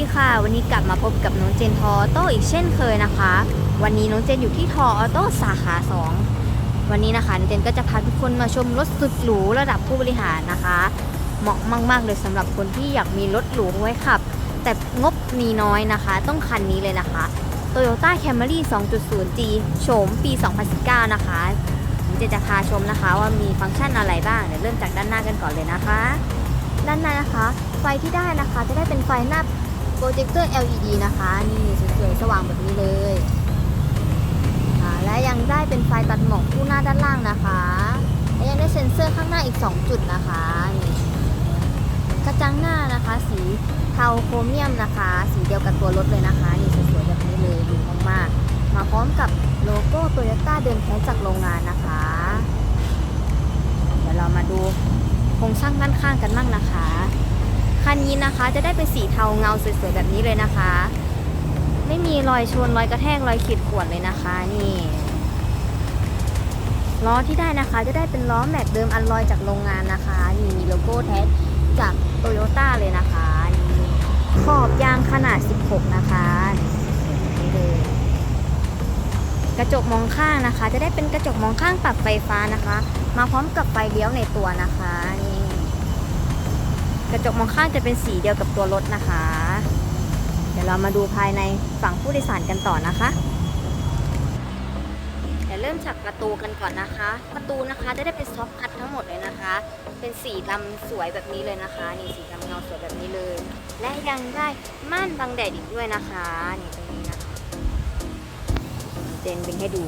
ดีค่ะ วันนี้กลับมาพบกับน้องเจนทออโต้อีกเช่นเคยนะคะ วันนี้น้องเจนอยู่ที่ทออโต้สาขา 2 วันนี้นะคะน้องเจนก็จะพาทุกคนมาชมรถสุดหรูระดับผู้บริหารนะคะ เหมาะมากๆเลยสำหรับคนที่อยากมีรถหรูไว้ขับ แต่งบมีน้อยนะคะ ต้องคันนี้เลยนะคะ Toyota Camry 2.0G โฉมปี 2019 นะคะน้องเจนจะพาชมนะคะว่ามีฟังก์ชันอะไรบ้างเดี๋ยวเริ่มจากด้านหน้ากันก่อนเลยนะคะด้านในนะคะ ไฟที่ได้นะคะจะได้เป็นไฟหน้า โปรเจคเตอร์ LED นะคะ นี่สวยๆ สว่างแบบนี้เลยและยังได้เป็นไฟตัดหมอกคู่หน้าด้านล่างนะคะ และยังได้เซ็นเซอร์ข้างหน้าอีก 2 จุดนะคะนี่กระจังหน้านะคะ สีเทาโครเมียมนะคะ สีเดียวกับตัวรถเลยนะคะ นี่สวยๆแบบนี้เลยดูมากๆ มาพร้อมกับโลโก้โตโยต้าเดิมแท้จากโรงงานนะคะ เดี๋ยวเรามาดูโครงสร้างด้านข้างกันบ้างนะคะ คันนี้นะคะ จะได้เป็นสีเทาเงาสวยๆแบบนี้เลยนะคะ ไม่มีรอยชนรอยกระแทกรอยขีดข่วนเลยนะคะ นี่ล้อที่ได้นะคะ จะได้เป็นล้อแม็กเดิมอันลอยจากโรงงานนะคะนี่มีโลโก้แท้จากโตโยต้าเลยนะคะนี่ขอบยางขนาด 16 นะคะนี่เลยกระจกมองข้างนะคะ จะได้เป็นกระจกมองข้างปรับไฟฟ้านะคะ มาพร้อมกับไฟเลี้ยวในตัวนะคะนี่ กระจกมองข้างจะเป็นสีเดียวกับตัวรถนะคะ เดี๋ยวเรามาดูภายในฝั่งผู้โดยสารกันต่อนะคะ เดี๋ยวเริ่มจากประตูกันก่อนนะคะ ประตูนะคะจะได้เป็นซอฟต์คัททั้งหมดเลยนะคะ เป็นสีดำสวยแบบนี้เลยนะคะ นี่สีดำเงาสวยแบบนี้เลย และยังได้ม่านบังแดดอีกด้วยนะคะ นี่ตรงนี้นะคะเจนบิงให้ดู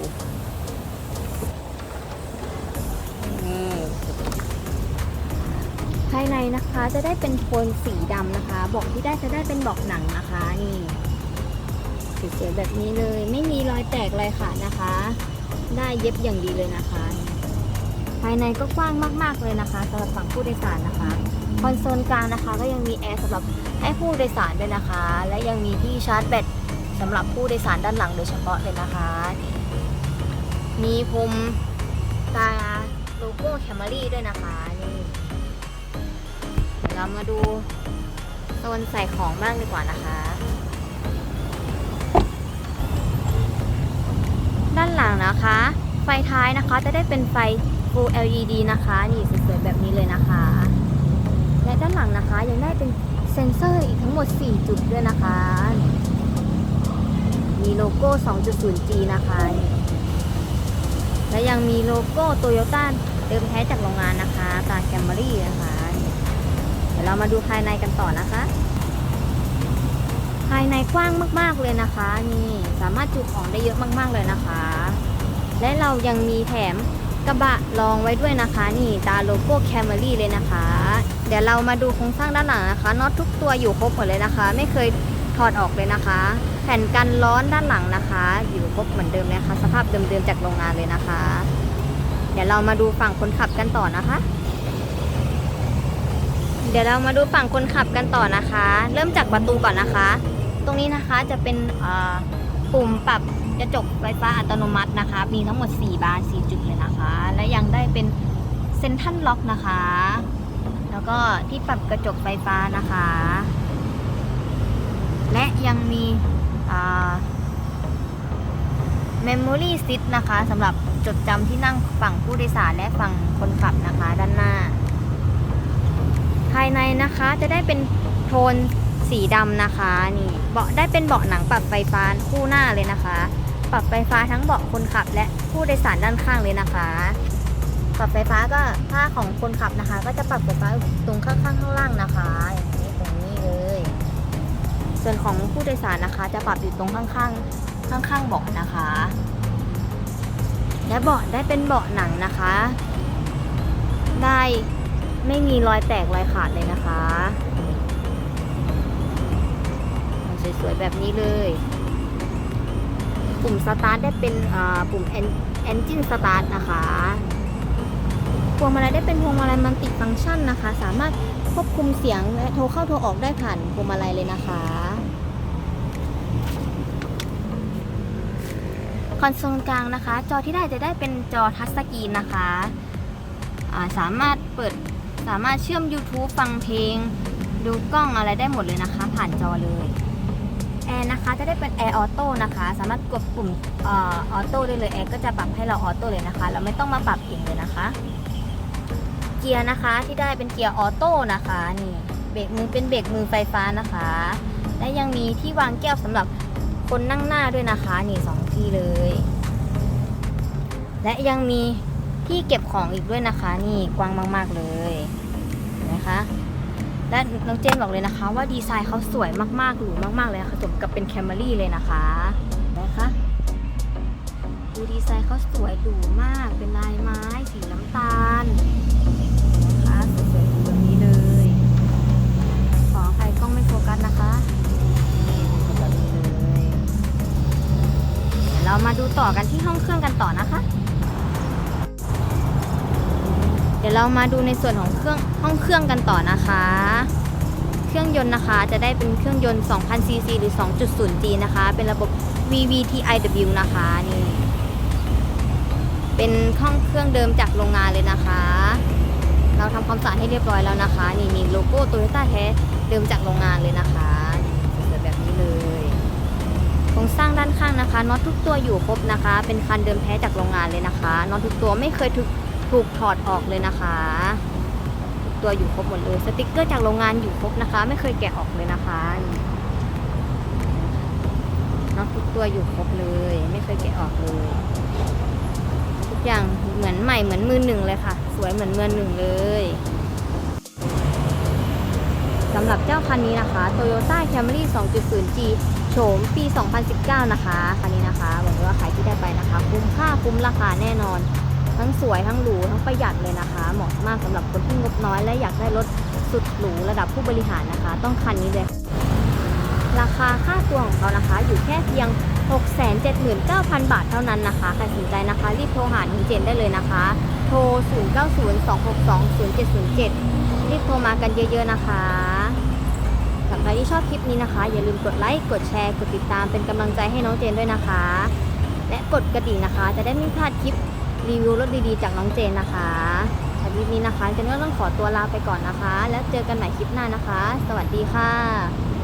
ภายในนะคะจะได้เป็นโทนสีดำนะคะบอกที่ได้จะได้เป็นบอกหนังนะคะนี่สวยๆแบบนี้เลย ไม่มีรอยแตกรอยขาดนะคะ ได้เย็บอย่างดีเลยนะคะ ภายในก็กว้างมากๆเลยนะคะสำหรับฝั่งผู้โดยสารนะคะคอนโซลกลางนะคะ ก็ยังมีแอร์สำหรับให้ผู้โดยสารด้วยนะคะ และยังมีที่ชาร์จแบตสำหรับผู้โดยสารด้านหลังโดยเฉพาะเลยนะคะนี่มีพรมตาโลโก้แคมรี่ด้วยนะคะนี่ ดี๋ยวเรามาดูโซนใส่ของบ้างดีกว่านะคะ ด้านหลังนะคะ ไฟท้ายนะคะจะได้เป็นไฟ Full LED นะคะ นี่สวยๆแบบนี้เลยนะคะ และด้านหลังนะคะยังได้เป็นเซ็นเซอร์อีกทั้งหมด 4 จุดด้วยนะคะ มีโลโก้ 2.0G นะคะ และยังมีโลโก้โตโยต้าเดิมแท้จากโรงงานนะคะตาแคมเรี่นะคะ ดี๋ยวเรามาดูภายในกันต่อนะคะ ภายในกว้างมากๆเลยนะคะ นี่สามารถจุของได้เยอะมากๆเลยนะคะ และเรายังมีแถมกระบะรองไว้ด้วยนะคะ นี่ตาโลโก้แคมรี่เลยนะคะ เดี๋ยวเรามาดูโครงสร้างด้านหลังนะคะน็อตทุกตัวอยู่ครบหมดเลยนะคะ ไม่เคยถอดออกเลยนะคะ แผ่นกันร้อนด้านหลังนะคะ อยู่ครบเหมือนเดิมเลยค่ะ สภาพเดิมๆจากโรงงานเลยนะคะ เดี๋ยวเรามาดูฝั่งคนขับกันต่อนะคะ เดี๋ยวเรามาดูฝั่งคนขับกันต่อนะคะ เริ่มจากประตูก่อนนะคะ ตรงนี้นะคะจะเป็นปุ่มปรับกระจกไฟฟ้าอัตโนมัตินะคะ มีทั้งหมด 4 บาน 4 จุดเลยนะคะ และยังได้เป็นเซนทันล็อกนะคะ แล้วก็ที่ปรับกระจกไฟฟ้านะคะ และยังมีเมมโมรี่ซิ t นะคะสำหรับจดจำที่นั่งฝั่งผู้โดยสารและฝั่งคนขับนะคะด้านหน้า ภายในนะคะจะได้เป็นโทนสีดำนะคะนี่เบาะได้เป็นเบาะหนังปรับไฟฟ้าคู่หน้าเลยนะคะ ปรับไฟฟ้าทั้งเบาะคนขับ และผู้โดยสารด้านข้างเลยนะคะ ปรับไฟฟ้าก็ถ้าของคนขับนะคะ ก็จะปรับไฟฟ้าตรงข้างๆข้างล่างนะคะอย่างนี้ตรงนี้เลย ส่วนของผู้โดยสารนะคะ จะปรับอยู่ตรงข้างๆข้างๆเบาะนะคะ และเบาะได้เป็นเบาะหนังนะคะ ได้ ไม่มีรอยแตกรอยขาดเลยนะคะสวยๆแบบนี้เลย ปุ่มสตาร์ทได้เป็นปุ่ม Engine Start นะคะพวงมาลัยได้เป็นพวงมาลัยมัลติฟังก์ชันนะคะ สามารถควบคุมเสียงและโทรเข้าโทรออกได้ผ่านพวงมาลัยเลยนะคะคอนโซลกลางนะคะ จอที่ได้จะได้เป็นจอทัชสกรีนนะคะาสามารถเปิด สามารถเชื่อม YouTube ฟังเพลง ดูกล้องอะไรได้หมดเลยนะคะ ผ่านจอเลยแอร์นะคะจะได้เป็นแอร์ออโต้นะคะ สามารถกดปุ่มออโต้ได้เลยแอร์ก็จะปรับให้เราออโต้เลยนะคะ เราไม่ต้องมาปรับเองเลยนะคะ เกียร์นะคะที่ได้เป็นเกียร์ออโต้นะคะนี่เบรกมือเป็นเบรกมือไฟฟ้านะคะ และยังมีที่วางแก้วสำหรับคนนั่งหน้าด้วยนะคะ นี่สองที่เลย และยังมี ที่เก็บของอีกด้วยนะคะ นี่กว้างมาก ๆเลยนะคะและน้องเจนบอกเลยนะคะ ว่าดีไซน์เขาสวยมากๆหรูมากๆเลยนะคะสมกับเป็นแคมเมอรี่เลยนะคะนะคะดูดีไซน์เขาสวยหรูมาก เป็นลายไม้สีน้ำตาลนะคะสวยๆแบบนี้เลยขอใครกล้องไม่โฟกัสนะคะแบบนี้เลยเดี๋ยวเรามาดูต่อกันที่ห้องเครื่องกันต่อนะคะ เดี๋ยวเรามาดูในส่วนของเครื่องห้องเครื่องกันต่อนะคะ เครื่องยนต์นะคะจะได้เป็นเครื่องยนต์2,000 cc หรือ 2.0G นะคะ เป็นระบบ VVTiW นะคะนี่เป็นห้องเครื่องเดิมจากโรงงานเลยนะคะ เราทำความสะอาดให้เรียบร้อยแล้วนะคะ นี่มีโลโก้โตโยต้าแท้เดิมจากโรงงานเลยนะคะสวยแบบนี้เลยโครงสร้างด้านข้างนะคะน็อตทุกตัวอยู่ครบนะคะ เป็นคันเดิมแท้จากโรงงานเลยนะคะน็อตทุกตัวไม่เคยถูก ถูกถอดออกเลยนะคะ ตัวอยู่ครบหมดเลยสติกเกอร์จากโรงงานอยู่ครบนะคะ ไม่เคยแกะออกเลยนะคะนี่น็อตทุกตัวอยู่ครบเลย ไม่เคยแกะออกเลยทุกอย่างเหมือนใหม่เหมือนมือหนึ่งเลยค่ะ สวยเหมือนมือหนึ่งเลยสำหรับเจ้าคันนี้นะคะ Toyota Camry 2.0G โฉมปี 2019 นะคะ คันนี้นะคะบอกเลยว่าขายที่ได้ไปนะคะ คุ้มค่าคุ้มราคาแน่นอน ทั้งสวยทั้งหรูทั้งประหยัดเลยนะคะ เหมาะมากสำหรับคนที่งบน้อย และอยากได้รถสุดหรูระดับผู้บริหารนะคะ ต้องคันนี้เลยราคาค่าตัวของเขานะคะ อยู่แค่เพียง 679,000 บาทเท่านั้นนะคะใครสนใจนะคะ รีบโทรหาหนิงเจนได้เลยนะคะ โทร 0902620707 รีบโทรมากันเยอะๆนะคะสำหรับใครที่ชอบคลิปนี้นะคะ อย่าลืมกดไลค์กดแชร์กดติดตามเป็นกำลังใจให้น้องเจนด้วยนะคะ และกดกระดิ่งนะคะ จะได้ไม่พลาดคลิป รีวิวรถดีๆจากน้องเจนนะคะคลิปนี้นะคะเจนก็ต้องขอตัวลาไปก่อนนะคะ แล้วเจอกันใหม่คลิปหน้านะคะ สวัสดีค่ะ